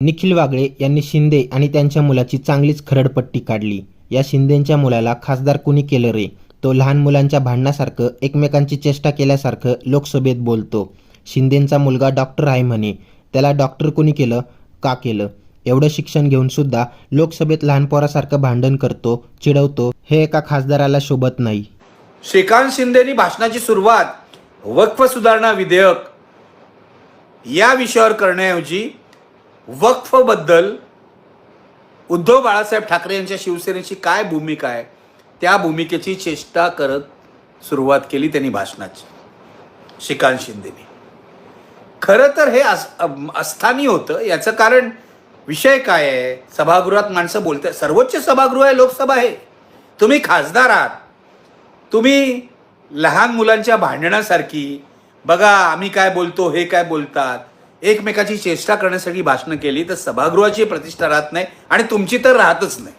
निखिल वागळे यांनी शिंदे आणि त्यांच्या मुलाची चांगलीच खरडपट्टी काढली. या शिंदेंच्या मुलाला खासदार कुणी केलं रे? तो लहान मुलांच्या भांडणासारखं एकमेकांची चेष्टा केल्यासारखं लोकसभेत बोलतो. शिंदेंचा मुलगा डॉक्टर आहे म्हणे. त्याला डॉक्टर कुणी केलं? का केलं? एवढं शिक्षण घेऊन सुद्धा लोकसभेत लहान पोरासारखं भांडण करतो चिडवतो हे एका खासदाराला शोभत नाही. श्रीकांत शिंदेनी भाषणाची सुरुवात वक्फ सुधारणा विधेयक या विषयावर करण्याऐवजी वक्फबद्दल उद्धव बाळासाहेब ठाकरे यांच्या शिवसेनेची काय भूमिका आहे त्या भूमिकेची चेष्टा करत सुरुवात केली त्यांनी भाषणाची. श्रीकांत शिंदेनी. खरं तर हे अस्थानी होतं. याचं कारण विषय काय आहे? सभागृहात माणसं बोलत सर्वोच्च सभागृह आहे लोकसभा आहे. तुम्ही खासदार आहात. तुम्ही लहान मुलांच्या भांडणासारखी बघा आम्ही काय बोलतो हे काय बोलतात. एकमेकाची चेष्टा करण्यासाठी भाषणं केली तर सभागृहाची प्रतिष्ठा राहत नाही आणि तुमची तर राहतच नाही.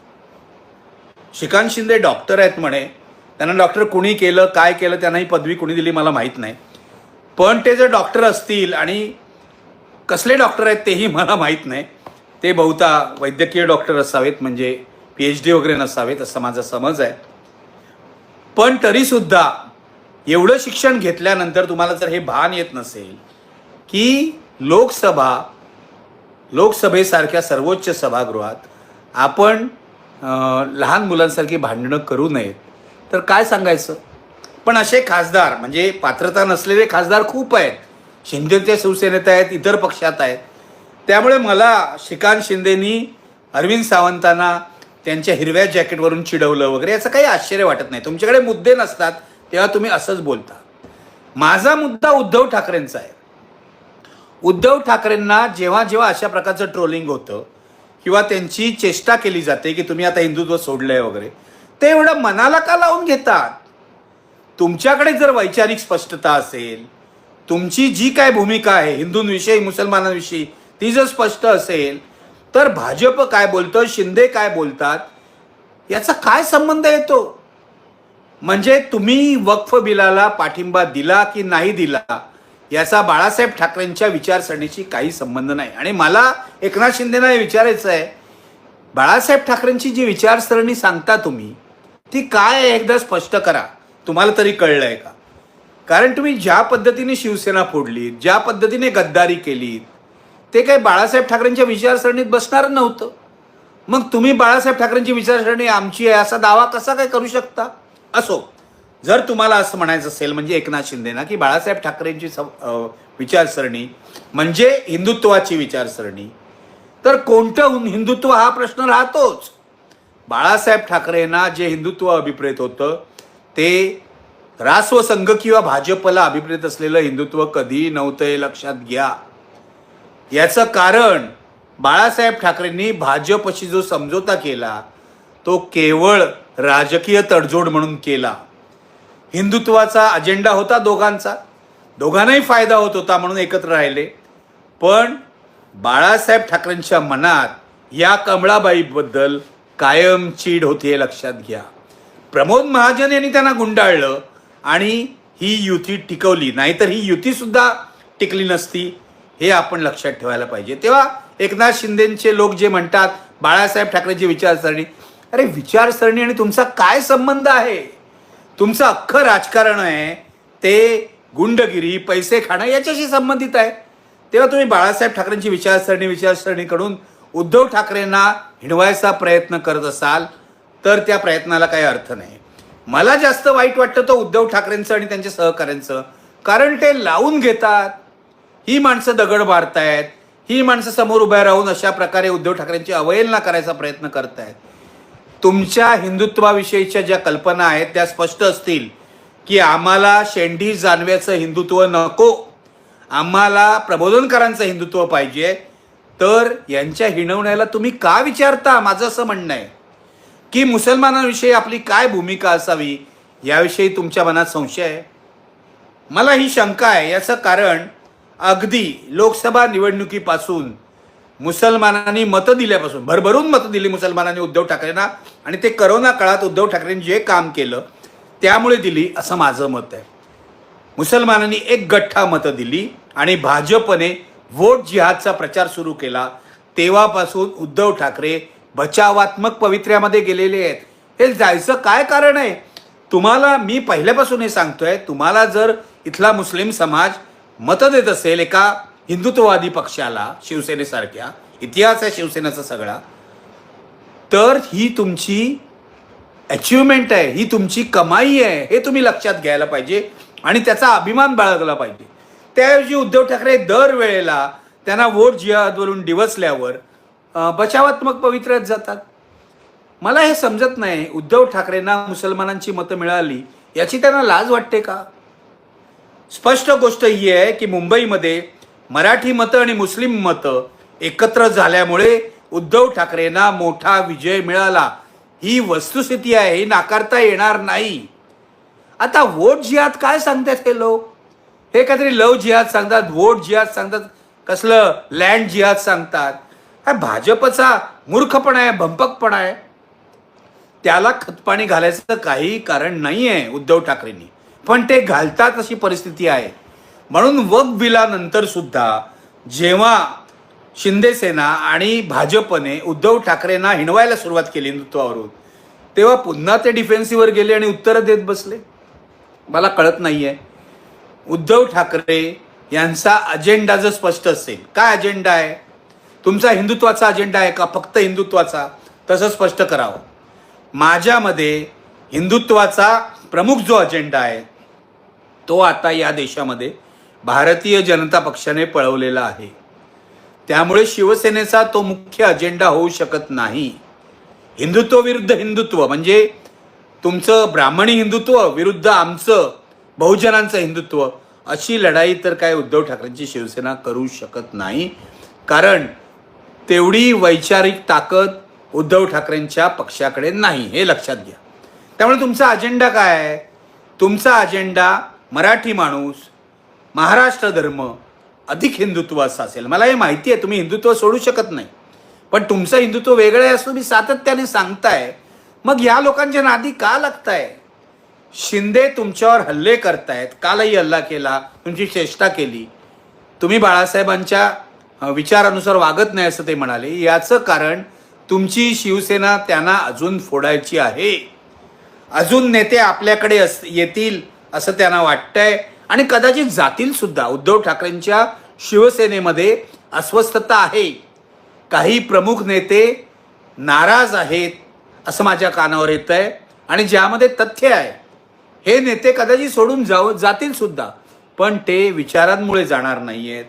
श्रीकांत शिंदे डॉक्टर आहेत म्हणे. त्यांना डॉक्टर कुणी केलं काय केलं त्यांना ही पदवी कुणी दिली मला माहीत नाही. पण ते जर डॉक्टर असतील आणि कसले डॉक्टर आहेत तेही मला माहीत नाही. ते बहुता वैद्यकीय डॉक्टर असावेत म्हणजे पी एच डी वगैरे नसावेत असा माझा समज आहे. पण तरीसुद्धा एवढं शिक्षण घेतल्यानंतर तुम्हाला जर हे भान येत नसेल की लोकसभा लोकसभेसारख्या सर्वोच्च सभागृहात आपण लहान मुलांसारखी भांडणं करू नयेत. तर काय सांगायचं? पण असे खासदार म्हणजे पात्रता नसलेले खासदार खूप आहेत. शिंदेच्या शिवसेनेत आहेत इतर पक्षात आहेत. त्यामुळे मला श्रीकांत शिंदेनी अरविंद सावंतांना त्यांच्या हिरव्या जॅकेटवरून चिडवलं वगैरे याचं काही आश्चर्य वाटत नाही. तुमच्याकडे मुद्दे नसतात तेव्हा तुम्ही असंच बोलता. माझा मुद्दा उद्धव ठाकरेंचा आहे. उद्धव ठाकरेंना जेव्हा जेव्हा अशा प्रकारचं ट्रोलिंग होतं किंवा त्यांची चेष्टा केली जाते की तुम्ही आता हिंदुत्व सोडलंय वगैरे ते एवढं मनाला का लावून घेतात? तुमच्याकडे जर वैचारिक स्पष्टता असेल तुमची जी काय भूमिका आहे हिंदूंविषयी मुसलमानांविषयी ती जर स्पष्ट असेल तर भाजप काय बोलतं शिंदे काय बोलतात याचा काय संबंध येतो? म्हणजे तुम्ही वक्फ बिलाला पाठिंबा दिला की नाही दिला? याचा बाळासाहेब ठाकरेंच्या विचारसरणीशी काही संबंध नाही. आणि मला एकनाथ शिंदेना हे विचारायचं आहे बाळासाहेब ठाकरेंची जी विचारसरणी सांगता तुम्ही ती काय आहे एकदा स्पष्ट करा. तुम्हाला तरी कळलं आहे का? कारण तुम्ही ज्या पद्धतीने शिवसेना फोडलीत ज्या पद्धतीने गद्दारी केलीत ते काही बाळासाहेब ठाकरेंच्या विचारसरणीत बसणार नव्हतं. मग तुम्ही बाळासाहेब ठाकरेंची विचारसरणी आमची आहे असा दावा कसा काय करू शकता? असो. जर तुम्हाला असं म्हणायचं असेल म्हणजे एकनाथ शिंदेना की बाळासाहेब ठाकरेंची सं- विचारसरणी म्हणजे हिंदुत्वाची विचारसरणी तर कोणतं हिंदुत्व हा प्रश्न राहतोच. बाळासाहेब ठाकरेंना जे हिंदुत्व अभिप्रेत होतं ते रास्वसंघ किंवा भाजपला अभिप्रेत असलेलं हिंदुत्व कधी नव्हतं हे लक्षात घ्या. याचं कारण बाळासाहेब ठाकरेंनी भाजपशी जो समझोता केला तो केवळ राजकीय तडजोड म्हणून केला. हिंदुत्वाचा अजेंडा होता दोघांचा. दोघांनाही फायदा होत होता म्हणून एकत्र राहिले. पण बाळासाहेब ठाकरेंच्या मनात या कमळाबाईबद्दल कायम चीड होती हे लक्षात घ्या. प्रमोद महाजन यांनी त्यांना गुंडाळलं आणि ही युती टिकवली. नाहीतर ही युतीसुद्धा टिकली नसती हे आपण लक्षात ठेवायला पाहिजे. तेव्हा एकनाथ शिंदेचे लोक जे म्हणतात बाळासाहेब ठाकरेंची विचारसरणी अरे विचारसरणी आणि तुमचा काय संबंध आहे? तुमचं अख्खं राजकारण आहे ते गुंडगिरी पैसे खाणं याच्याशी संबंधित आहे. तेव्हा तुम्ही बाळासाहेब ठाकरेंची विचारसरणी विचारसरणीकडून उद्धव ठाकरेंना हिणवायचा प्रयत्न करत असाल तर त्या प्रयत्नाला काही अर्थ नाही. मला जास्त वाईट वाटतं तो उद्धव ठाकरेंचं आणि त्यांच्या सहकाऱ्यांचं कारण ते लावून घेतात. ही माणसं दगड मारतायत ही माणसं समोर उभ्या राहून अशा प्रकारे उद्धव ठाकरेंची अवहेलना करायचा प्रयत्न करतायत. तुमच्या हिंदुत्वाविषयीच्या ज्या कल्पना आहेत त्या स्पष्ट असतील की आम्हाला शेंडी जानव्याचं हिंदुत्व नको आम्हाला प्रबोधनकारांचं हिंदुत्व पाहिजे तर यांच्या हिणवण्याला तुम्ही का विचारता? माझं असं म्हणणं आहे की मुसलमानांविषयी आपली काय भूमिका असावी याविषयी तुमच्या मनात संशय आहे? मला ही शंका आहे याचं कारण अगदी लोकसभा निवडणुकीपासून मुसलमानांनी मतं दिल्यापासून भरभरून मतं दिली मुसलमानांनी उद्धव ठाकरेंना आणि ते करोना काळात उद्धव ठाकरेंनी जे काम केलं त्यामुळे दिली असं माझं मत आहे. मुसलमानांनी एक गठ्ठा मतं दिली आणि भाजपने वोट जिहादचा प्रचार सुरू केला. तेव्हापासून उद्धव ठाकरे बचावात्मक पवित्र्यामध्ये गेलेले आहेत. हे जायचं काय कारण आहे? तुम्हाला मी पहिल्यापासून हे सांगतोय तुम्हाला जर इथला मुस्लिम समाज मतं देत असेल एका हिंदुत्ववादी पक्षाला शिवसेनेसारख्या इतिहास आहे शिवसेनेचा सगळा तर ही तुमची अचिव्हमेंट आहे ही तुमची कमाई आहे हे तुम्ही लक्षात घ्यायला पाहिजे आणि त्याचा अभिमान बाळगला पाहिजे. त्याऐवजी उद्धव ठाकरे दरवेळेला त्यांना वोट जिहादवरून डिवसल्यावर बचावात्मक पवित्र्यात जातात. मला हे समजत नाही उद्धव ठाकरेंना मुसलमानांची मतं मिळाली याची त्यांना लाज वाटते का? स्पष्ट गोष्ट ही आहे की मुंबईमध्ये मराठी मतं आणि मुस्लिम मतं एकत्र झाल्यामुळे उद्धव ठाकरेंना मोठा विजय मिळाला. ही वस्तुस्थिती आहे ही नाकारता येणार नाही. आता वोट जिहाद काय सांगतात हे लोक? हे काहीतरी लव जिहाद सांगतात वोट जिहाद सांगतात कसलं लँड जिहाद सांगतात. हा भाजपचा मूर्खपणा आहे भंपकपणा आहे. त्याला खतपाणी घालायचं काही कारण नाही आहे उद्धव ठाकरेंनी. पण ते घालतात अशी परिस्थिती आहे. म्हणून वक बिलानंतर सुद्धा जेव्हा शिंदेसेना आणि भाजपने उद्धव ठाकरेंना हिणवायला सुरुवात केली हिंदुत्वावरून तेव्हा पुन्हा ते डिफेन्सीवर गेले आणि उत्तरं देत बसले. मला कळत नाही आहे उद्धव ठाकरे यांचा अजेंडा जर स्पष्ट असेल काय अजेंडा आहे? तुमचा हिंदुत्वाचा अजेंडा आहे का? फक्त हिंदुत्वाचा? तसं स्पष्ट करावं. माझ्यामध्ये हिंदुत्वाचा प्रमुख जो अजेंडा आहे तो आता या देशामध्ये भारतीय जनता पक्षाने पळवलेला आहे. त्यामुळे शिवसेनेचा तो मुख्य अजेंडा होऊ शकत नाही. हिंदुत्व विरुद्ध हिंदुत्व म्हणजे तुमचं ब्राह्मणी हिंदुत्व विरुद्ध आमचं बहुजनांचं हिंदुत्व अशी लढाई तर काय उद्धव ठाकरेंची शिवसेना करू शकत नाही. कारण तेवढी वैचारिक ताकद उद्धव ठाकरेंच्या पक्षाकडे नाही हे लक्षात घ्या. त्यामुळे तुमचा अजेंडा काय आहे? तुमचा अजेंडा मराठी माणूस महाराष्ट्र धर्म अधिक हिंदुत्व असेल. मला हे माहिती आहे तुम्ही हिंदुत्व सोडू शकत नाही. पण तुमचं हिंदुत्व वेगळं आहे असं तुम्ही सातत्याने सांगताय. मग या लोकांच्या नादी का लागताय? शिंदे तुमच्यावर हल्ले करतायत. कालही हल्ला केला तुमची चेष्टा केली. तुम्ही बाळासाहेबांच्या विचारानुसार वागत नाही असं ते म्हणाले. याचं कारण तुमची शिवसेना त्यांना अजून फोडायची आहे. अजून नेते आपल्याकडे अस येतील असं त्यांना वाटतंय. आणि कदाचित जातील सुद्धा. उद्धव ठाकरेंच्या शिवसेनेमध्ये अस्वस्थता आहे. काही प्रमुख नेते नाराज आहेत असं माझ्या कानावर येत आहे आणि ज्यामध्ये तथ्य आहे हे नेते कदाचित सोडून जाऊ जातील सुद्धा. पण ते विचारांमुळे जाणार नाही आहेत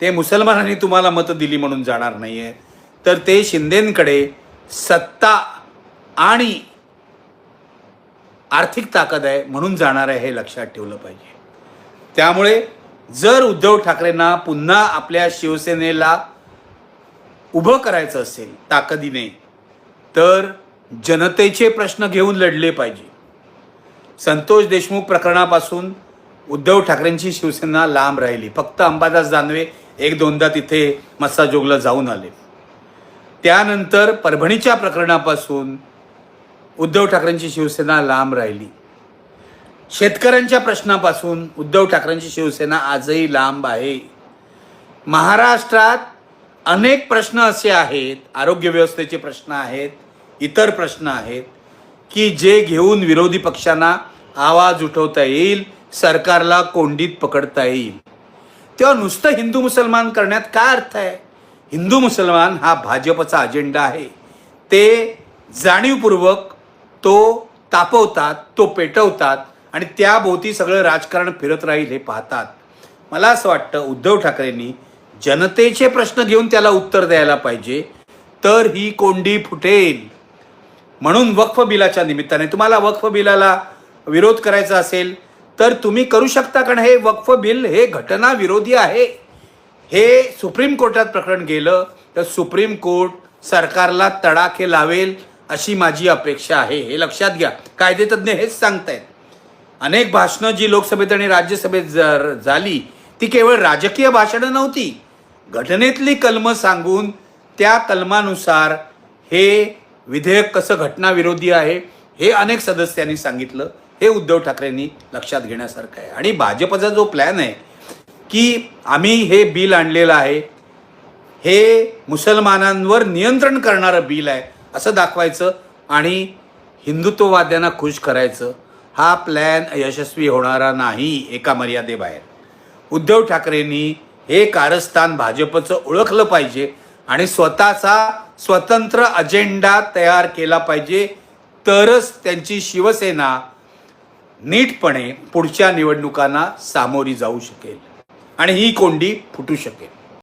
ते मुसलमानांनी तुम्हाला मतं दिली म्हणून जाणार नाही आहेत तर ते शिंदेंकडे सत्ता आणि आर्थिक ताकद आहे म्हणून जाणार आहे हे लक्षात ठेवलं पाहिजे. त्यामुळे जर उद्धव ठाकरेंना पुन्हा आपल्या शिवसेनेला उभं करायचं असेल ताकदीने तर जनतेचे प्रश्न घेऊन लढले पाहिजे. संतोष देशमुख प्रकरणापासून उद्धव ठाकरेंची शिवसेना लांब राहिली. फक्त अंबादास दानवे एक दोनदा तिथे मस्साजोगला जाऊन आले. त्यानंतर परभणीच्या प्रकरणापासून उद्धव ठाकरेंची शिवसेना लांब राहिली. शेतकऱ्यांच्या प्रश्नापासून उद्धव ठाकरेंची शिवसेना आजही लांब आहे. महाराष्ट्रात अनेक प्रश्न असे आहेत आरोग्य व्यवस्थेचे प्रश्न आहेत इतर प्रश्न आहेत की जे घेऊन विरोधी पक्षांना आवाज उठवता येईल सरकारला कोंडीत पकडता येईल. तेव्हा नुसतं हिंदू मुसलमान करण्यात काय अर्थ आहे? हिंदू मुसलमान हा भाजपचा अजेंडा आहे. ते जाणीवपूर्वक तो तापवतात तो पेटवतात आणि त्याभोवती सगळं राजकारण फिरत राहील हे पाहतात. मला असं वाटतं उद्धव ठाकरेंनी जनतेचे प्रश्न घेऊन त्याला उत्तर द्यायला पाहिजे तर ही कोंडी फुटेल. म्हणून वक्फ बिलाच्या निमित्ताने तुम्हाला वक्फ बिलाला विरोध करायचा असेल तर तुम्ही करू शकता कारण हे वक्फ बिल हे घटना विरोधी आहे. हे सुप्रीम कोर्टात प्रकरण गेलं तर सुप्रीम कोर्ट सरकारला तडाखे लावेल अशी माझी अपेक्षा आहे. हे लक्षात घ्या. कायदेतज्ञ हेच सांगतायत. अनेक भाषणं जी लोकसभेत आणि राज्यसभेत जर झाली ती केवळ राजकीय भाषणं नव्हती. घटनेतली कलमं सांगून त्या कलमानुसार हे विधेयक कसं घटनाविरोधी आहे हे अनेक सदस्यांनी सांगितलं. हे उद्धव ठाकरेंनी लक्षात घेण्यासारखं आहे. आणि भाजपचा जो प्लॅन आहे की आम्ही हे बिल आणलेलं आहे हे मुसलमानांवर नियंत्रण करणारं बिल आहे असं दाखवायचं आणि हिंदुत्ववाद्यांना खुश करायचं हा प्लॅन यशस्वी होणारा नाही एका मर्यादेबाहेर. उद्धव ठाकरेंनी हे कारस्थान भाजपचं ओळखलं पाहिजे आणि स्वतःचा स्वतंत्र अजेंडा तयार केला पाहिजे तरच त्यांची शिवसेना नीटपणे पुढच्या निवडणुकांना सामोरी जाऊ शकेल. आणि ही कोंडी फुटू शकेल.